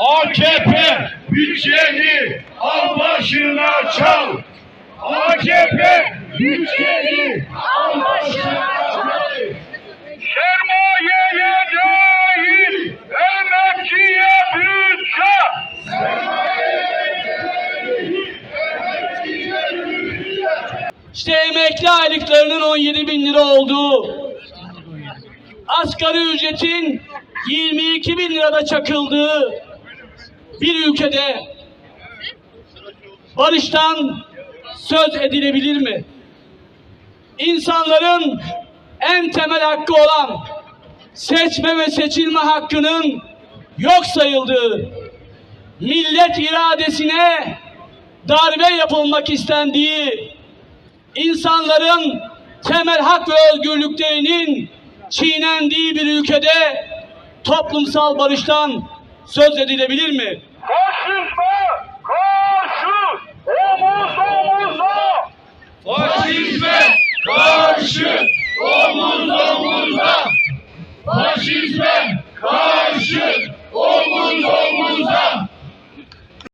AKP bütçeni al başına çal. AKP bütçeni al başına çal. Sermayeye değil, emekçiye bütçe. İşte emekli aylıklarının 17 bin lira olduğu, asgari ücretin 22 bin lirada çakıldığı bir ülkede barıştan söz edilebilir mi? İnsanların en temel hakkı olan seçme ve seçilme hakkının yok sayıldığı, millet iradesine darbe yapılmak istendiği, insanların temel hak ve özgürlüklerinin çiğnendiği bir ülkede toplumsal barıştan söz edilebilir mi? Faşizme karşı omuz omuza. Faşizme karşı omuz omuza. Faşizme karşı